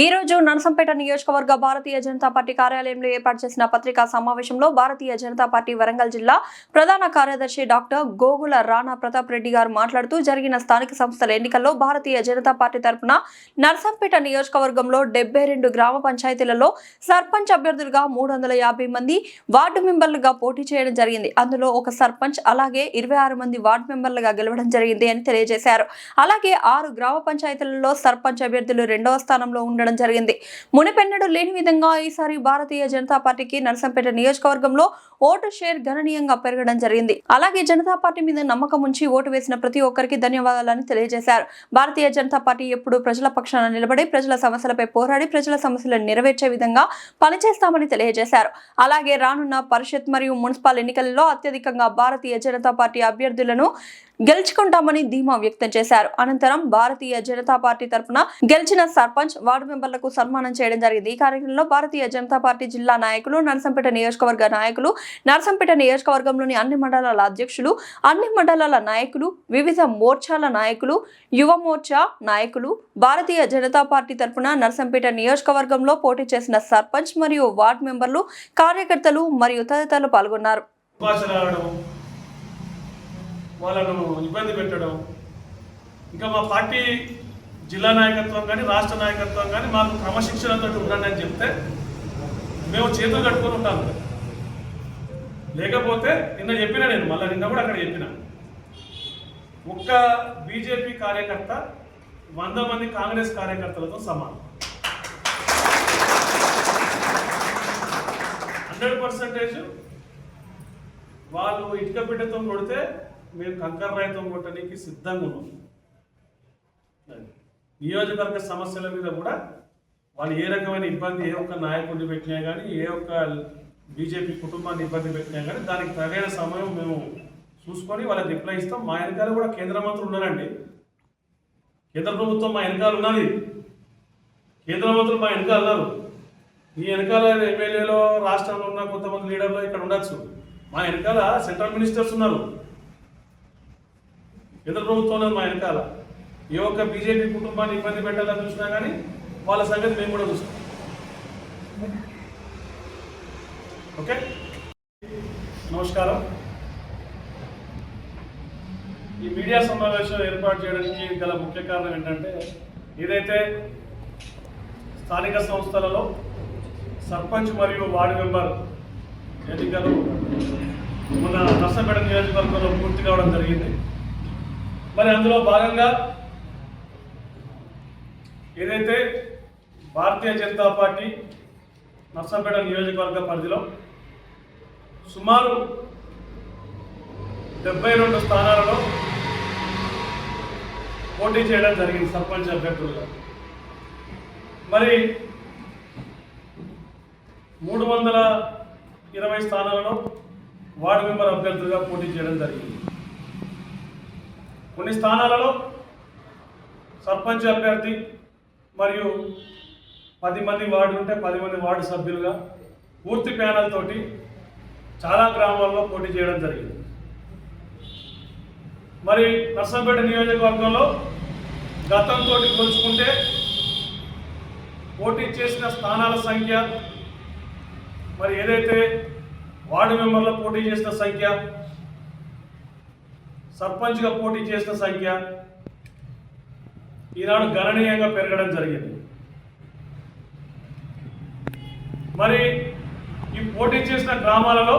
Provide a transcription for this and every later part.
ఈ రోజు నరసంపేట నియోజకవర్గ భారతీయ జనతా పార్టీ కార్యాలయంలో ఏర్పాటు చేసిన పత్రికా సమావేశంలో భారతీయ జనతా పార్టీ వరంగల్ జిల్లా ప్రధాన కార్యదర్శి డాక్టర్ గోగుల రాణా ప్రతాప్ రెడ్డి గారు మాట్లాడుతూ జరిగిన స్థానిక సంస్థల ఎన్నికల్లో భారతీయ జనతా పార్టీ తరపున నరసంపేట నియోజకవర్గంలో డెబ్బై రెండు గ్రామ పంచాయతీలలో సర్పంచ్ అభ్యర్థులుగా మూడు వందల యాభై మంది వార్డు మెంబర్లుగా పోటీ చేయడం జరిగింది. అందులో ఒక సర్పంచ్ అలాగే ఇరవై ఆరు మంది వార్డు మెంబర్లుగా గెలవడం జరిగింది అని తెలియజేశారు. అలాగే ఆరు గ్రామ పంచాయతీలలో సర్పంచ్ అభ్యర్థులు రెండవ స్థానంలో ఉండడం జరిగింది. మునిపెన్నడు లేని విధంగా ఈసారి భారతీయ జనతా పార్టీకి నరసంపేట నియోజకవర్గంలో ఓటు షేర్ గణనీయంగా పెరగడం జరిగింది. అలాగే జనతా పార్టీ మీద నమ్మకం ఉంచి ఓటు వేసిన ప్రతి ఒక్కరికి ధన్యవాదాలని తెలియజేశారు. భారతీయ జనతా పార్టీ ఎప్పుడు ప్రజల పక్షాన నిలబడి ప్రజల సమస్యలపై పోరాడి ప్రజల సమస్యలను నెరవేర్చే విధంగా పనిచేస్తామని తెలియజేశారు. అలాగే రానున్న పరిషత్ మరియు మున్సిపల్ ఎన్నికలలో అత్యధికంగా భారతీయ జనతా పార్టీ అభ్యర్థులను గెలుచుకుంటామని ధీమా వ్యక్తం చేశారు. అనంతరం భారతీయ జనతా పార్టీ తరఫున గెలిచిన సర్పంచ్ వార్డు మెంబర్లకు సన్మానం చేయడం జరిగింది. ఈ కార్యక్రమంలో భారతీయ జనతా పార్టీ జిల్లా నాయకులు నరసంపేట నియోజకవర్గ నాయకులు నరసంపేట నియోజకవర్గంలోని అన్ని మండలాల అధ్యక్షులు అన్ని మండలాల నాయకులు వివిధ మోర్చాల నాయకులు యువ మోర్చా నాయకులు భారతీయ జనతా పార్టీ తరఫున నరసంపేట నియోజకవర్గంలో పోటీ చేసిన సర్పంచ్ మరియు వార్డు మెంబర్లు కార్యకర్తలు మరియు తదితరులు పాల్గొన్నారు. వాళ్ళను ఇబ్బంది పెట్టడం. ఇంకా మా పార్టీ జిల్లా నాయకత్వం కానీ రాష్ట్ర నాయకత్వం కానీ మాకు క్రమశిక్షణతో ఉండండి అని చెప్తే మేము చేతులు కట్టుకొని ఉంటాం. లేకపోతే నిన్న చెప్పిన నేను మళ్ళీ నిన్న కూడా అక్కడ చెప్పిన. ఒక్క బీజేపీ కార్యకర్త వంద మంది కాంగ్రెస్ కార్యకర్తలతో సమానం. హండ్రెడ్ పర్సెంటేజ్ వాళ్ళు ఇటుక బిడ్డతో కొడితే మేము కంకర రాయితో కొట్టడానికి సిద్ధంగా ఉన్నాం. నియోజకవర్గ సమస్యల మీద కూడా వాళ్ళు ఏ రకమైన ఇబ్బంది ఏ ఒక్క నాయకుడిని పెట్టినా కానీ ఏ ఒక్క బీజేపీ కుటుంబాన్ని ఇబ్బంది పెట్టినా కానీ దానికి తగిన సమయం మేము చూసుకొని వాళ్ళకి రిప్లై ఇస్తాం. మా వెనకాల కూడా కేంద్ర మంత్రులు ఉన్నారండి. కేంద్ర ప్రభుత్వం మా వెనకాల ఉన్నది. కేంద్ర మంత్రులు మా వెనకాల ఉన్నారు. మీ వెనకాల ఎమ్మెల్యేలో రాష్ట్రంలో ఉన్న కొంతమంది లీడర్లు ఇక్కడ ఉండొచ్చు. మా వెనకాల సెంట్రల్ మినిస్టర్స్ ఉన్నారు. ఇతర ప్రభుత్వం మా వెనకాల. ఏ ఒక్క బీజేపీ కుటుంబాన్ని ఇబ్బంది పెట్టాలని చూసినా కానీ వాళ్ళ సంగతి మేము కూడా చూస్తాం. ఓకే? నమస్కారం. ఈ మీడియా సమావేశం ఏర్పాటు చేయడానికి గల ముఖ్య కారణం ఏంటంటే ఏదైతే స్థానిక సంస్థలలో సర్పంచ్ మరియు వార్డు మెంబర్ ఎన్నికలు మన నర్సంపేట నియోజకవర్గంలో పూర్తి కావడం జరిగింది. మరి అందులో భాగంగా ఏదైతే భారతీయ జనతా పార్టీ నర్సంపేట నియోజకవర్గ పరిధిలో సుమారు డెబ్బై రెండు స్థానాలలో పోటీ చేయడం జరిగింది సర్పంచ్ అభ్యర్థులుగా. మరి మూడు వందల ఇరవై స్థానాలలో వార్డు మెంబర్ అభ్యర్థులుగా పోటీ చేయడం జరిగింది. కొన్ని స్థానాలలో సర్పంచ్ అభ్యర్థి మరియు పది మంది వార్డు ఉంటే పది మంది వార్డు సభ్యులుగా పూర్తి ప్యానల్ తోటి చాలా గ్రామాల్లో పోటీ చేయడం జరిగింది. మరి నర్సంపేట నియోజకవర్గంలో గతంతో పోల్చుకుంటే పోటీ చేసిన స్థానాల సంఖ్య మరి ఏదైతే వార్డు మెంబర్లో పోటీ చేసిన సంఖ్య సర్పంచ్గా పోటీ చేసిన సంఖ్య ఈనాడు గణనీయంగా పెరగడం జరిగింది. మరి ఈ పోటీ చేసిన గ్రామాలలో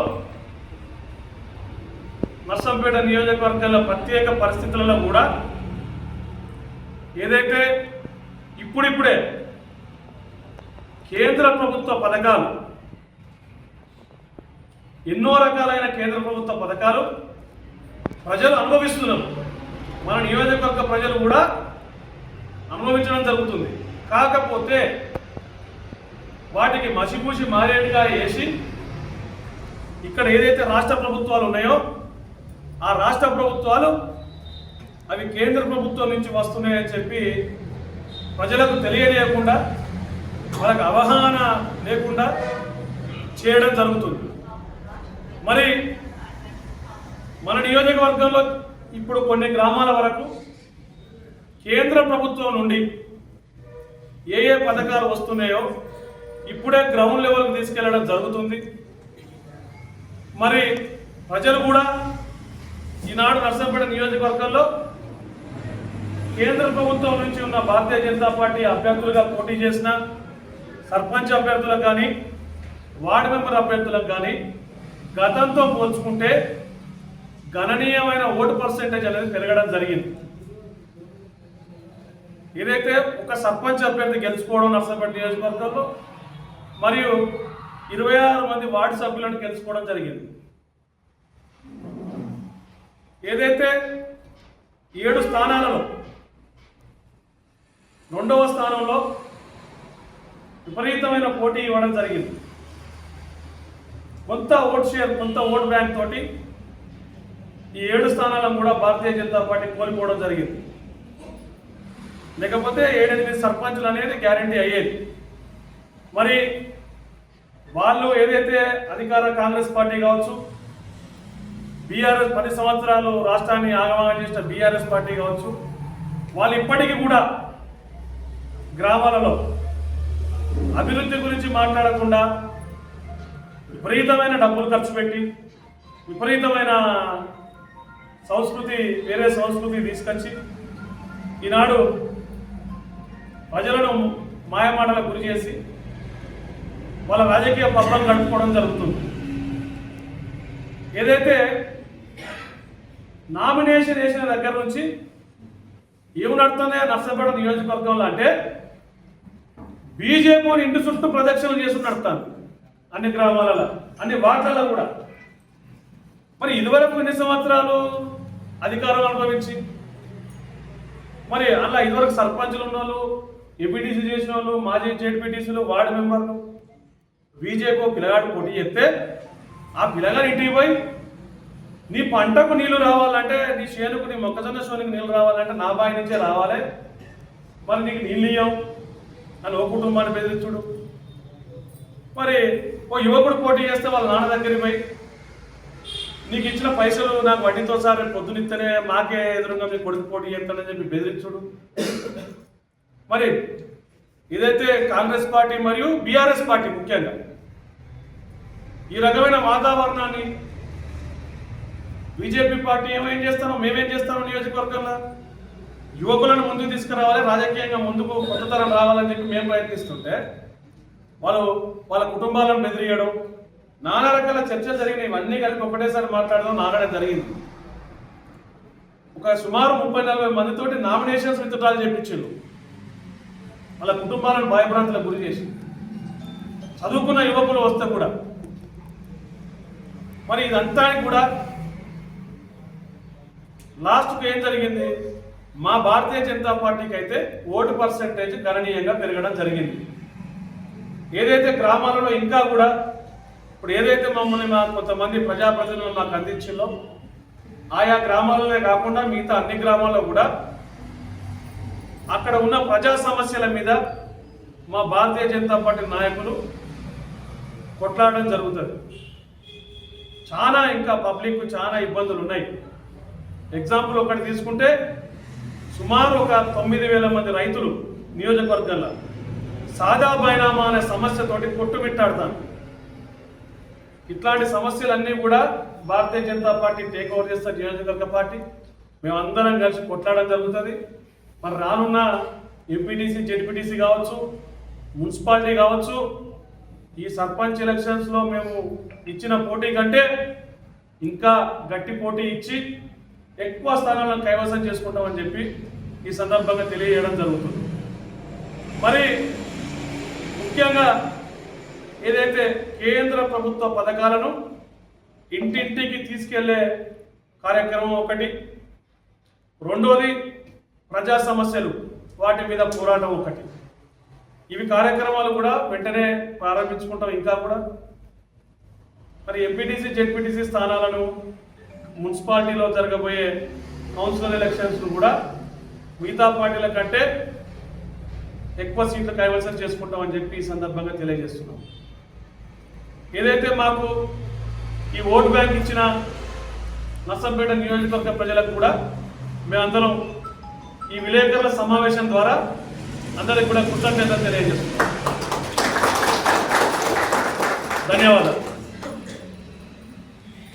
నర్సంపేట నియోజకవర్గాల ప్రత్యేక పరిస్థితులలో కూడా ఏదైతే ఇప్పుడిప్పుడే కేంద్ర ప్రభుత్వ పథకాలు ఎన్నో రకాలైన కేంద్ర ప్రభుత్వ పథకాలు ప్రజలు అనుభవిస్తున్నారు. మన నియోజకవర్గ ప్రజలు కూడా అనుభవించడం జరుగుతుంది. కాకపోతే వాటికి మసిపూసి మారేడుగా వేసి ఇక్కడ ఏదైతే రాష్ట్ర ప్రభుత్వాలు ఉన్నాయో ఆ రాష్ట్ర ప్రభుత్వాలు అవి కేంద్ర ప్రభుత్వం నుంచి వస్తున్నాయని చెప్పి ప్రజలకు తెలియజేయకుండా వాళ్ళకి అవగాహన లేకుండా చేయడం జరుగుతుంది. మరి మన నియోజకవర్గంలో ఇప్పుడు కొన్ని గ్రామాల వరకు కేంద్ర ప్రభుత్వం నుండి ఏ ఏ పథకాలు వస్తున్నాయో ఇప్పుడే గ్రౌండ్ లెవెల్కి తీసుకెళ్ళడం జరుగుతుంది. మరి ప్రజలు కూడా ఈనాడు నర్సంపేట నియోజకవర్గంలో కేంద్ర ప్రభుత్వం నుంచి ఉన్న భారతీయ జనతా పార్టీ అభ్యర్థులుగా పోటీ చేసిన సర్పంచ్ అభ్యర్థులకు కానీ వార్డు మెంబర్ అభ్యర్థులకు కానీ గతంతో పోల్చుకుంటే గణనీయమైన ఓటు పర్సెంటేజ్ అనేది పెరగడం జరిగింది. ఏదైతే ఒక సర్పంచ్ అభ్యర్థి గెలుచుకోవడం నర్సంపేట నియోజకవర్గంలో మరియు ఇరవై ఆరు మంది వార్డు సభ్యులను గెలుచుకోవడం జరిగింది. ఏదైతే ఏడు స్థానాలలో రెండవ స్థానంలో విపరీతమైన పోటీ ఇవ్వడం జరిగింది. కొంత ఓట్ షేర్ కొంత ఓట్ బ్యాంక్ తోటి ఈ ఏడు స్థానాలను కూడా భారతీయ జనతా పార్టీ కోల్పోవడం జరిగింది. లేకపోతే ఏడెనిమిది సర్పంచులు అనేది గ్యారంటీ అయ్యేది. మరి వాళ్ళు ఏదైతే అధికార కాంగ్రెస్ పార్టీ కావచ్చు బీఆర్ఎస్ పది సంవత్సరాలు రాష్ట్రాన్ని ఆగమనం చేసిన బీఆర్ఎస్ పార్టీ కావచ్చు వాళ్ళు ఇప్పటికీ కూడా గ్రామాలలో అభివృద్ధి గురించి మాట్లాడకుండా విపరీతమైన డబ్బులు ఖర్చు పెట్టి విపరీతమైన సంస్కృతి వేరే సంస్కృతి తీసుకొచ్చి ఈనాడు ప్రజలను మాయమాటలకు గురి చేసి వాళ్ళ రాజకీయ పబ్బం గడుపుకోవడం జరుగుతుంది. ఏదైతే నామినేషన్ వేసిన దగ్గర నుంచి ఏమి నడుతుంది నర్సపేట నియోజకవర్గంలో అంటే బీజేపీని ఇంటి చుట్టూ ప్రదక్షిణలు చేసి నడుతాను అన్ని గ్రామాలలో అన్ని వార్డులలో కూడా. మరి ఇదివరకు ఎన్ని సంవత్సరాలు అధికారం అనుభవించి మరి అలా ఇదివరకు సర్పంచులు ఉన్న వాళ్ళు ఏపీటీసీ చేసిన వాళ్ళు మాజీ జెడ్పీటీసీలు వార్డు మెంబర్లు బీజేపీ పిల్లగాడు పోటీ చేస్తే ఆ పిల్లగాడు ఇంటికి పోయి నీ పంటకు నీళ్ళు రావాలంటే నీ చేనుకు నీ మొక్కజొన్న సోనికి నీళ్ళు రావాలంటే నా బావి నుంచే రావాలి. మరి నీకు నీళ్ళు ఇయ్యం. అని ఓ కుటుంబాన్ని బెదిరించుడు మరి ఓ యువకుడు పోటీ చేస్తే వాళ్ళ నాన్న దగ్గరికి పోయి నీకు ఇచ్చిన పైసలు నాకు వడ్డీతో సార్ రేపు పొద్దునిస్తేనే మాకే ఎదురుగా మీ కొడుకు పోటీ చేస్తానని చెప్పి బెదిరించుడు. మరి ఇదైతే కాంగ్రెస్ పార్టీ మరియు బీఆర్ఎస్ పార్టీ ముఖ్యంగా. ఈ రకమైన వాతావరణాన్ని బీజేపీ పార్టీ ఏమేం చేస్తానో మేమేం చేస్తామో నియోజకవర్గంలో యువకులను ముందుకు తీసుకురావాలి రాజకీయంగా ముందుకు కొత్త తరం రావాలని చెప్పి మేము ప్రయత్నిస్తుంటే వాళ్ళు వాళ్ళ కుటుంబాలను బెదిరియడం నానా రకాల చర్చలు జరిగినాయి. ఇవన్నీ కలిపి ఒకటేసారి మాట్లాడడం నాగడం జరిగింది. ఒక సుమారు ముప్పై నలభై మందితోటి నామినేషన్స్ విత్తటాలు చేపించారు వాళ్ళ కుటుంబాలను భయభ్రాంతులకు గురి చేసి చదువుకున్న యువకులు వస్తే కూడా. మరి ఇదంతా కూడా లాస్ట్కు ఏం జరిగింది? మా భారతీయ జనతా పార్టీకి అయితే ఓటు పర్సెంటేజ్ గణనీయంగా పెరగడం జరిగింది. ఏదైతే గ్రామాలలో ఇంకా కూడా ఇప్పుడు ఏదైతే మమ్మల్ని మా కొంతమంది ప్రజాప్రతినిధులు మాకు అందించిందో ఆయా గ్రామాలనే కాకుండా మిగతా అన్ని గ్రామాల్లో కూడా అక్కడ ఉన్న ప్రజా సమస్యల మీద మా భారతీయ జనతా పార్టీ నాయకులు కొట్లాడడం జరుగుతుంది. చాలా ఇంకా పబ్లిక్ చాలా ఇబ్బందులు ఉన్నాయి. ఎగ్జాంపుల్ ఒకటి తీసుకుంటే సుమారు ఒక తొమ్మిది వేల మంది రైతులు నియోజకవర్గంలో సాదా బైనామా అనే సమస్యతోటి కొట్టుమిట్టాడుతాను ఇట్లాంటి సమస్యలన్నీ కూడా Bharatiya Janata party take over చేస్తారు నియోజకవర్గ పార్టీ. మేమందరం కలిసి కొట్లాడడం జరుగుతుంది. మరి రానున్న ఎంపీటీసీ జెడ్పీటీసీ కావచ్చు మున్సిపాలిటీ కావచ్చు ఈ సర్పంచ్ ఎలక్షన్స్లో మేము ఇచ్చిన పోటీ కంటే ఇంకా గట్టి పోటీ ఇచ్చి ఎక్కువ స్థానాలను కైవసం చేసుకుంటామని చెప్పి ఈ సందర్భంగా తెలియజేయడం జరుగుతుంది. మరి ముఖ్యంగా ఏదైతే కేంద్ర ప్రభుత్వ పథకాలను ఇంటింటికి తీసుకెళ్ళే కార్యక్రమం ఒకటి రెండోది ప్రజా సమస్యలు వాటి మీద పోరాటం ఒకటి. ఇవి కార్యక్రమాలు కూడా వెంటనే ప్రారంభించుకుంటాం ఇంకా కూడా. మరి ఎంపీటీసీ జెడ్పీటీసీ స్థానాలను మున్సిపాలిటీలో జరగబోయే కౌన్సిలర్ ఎలక్షన్స్ కూడా మిగతా పార్టీల కంటే ఎక్కువ సీట్లు కైవసం చేసుకుంటామని చెప్పి ఈ సందర్భంగా తెలియజేస్తున్నాం. ఏదైతే మాకు ఈ ఓటు బ్యాంక్ ఇచ్చిన నర్సంపేట నియోజకవర్గ ప్రజలకు కూడా మేమందరం ఈ విలేకరుల సమావేశం ద్వారా అందరికి కూడా కృతజ్ఞత తెలియజేస్తున్నాం. ధన్యవాదాలు.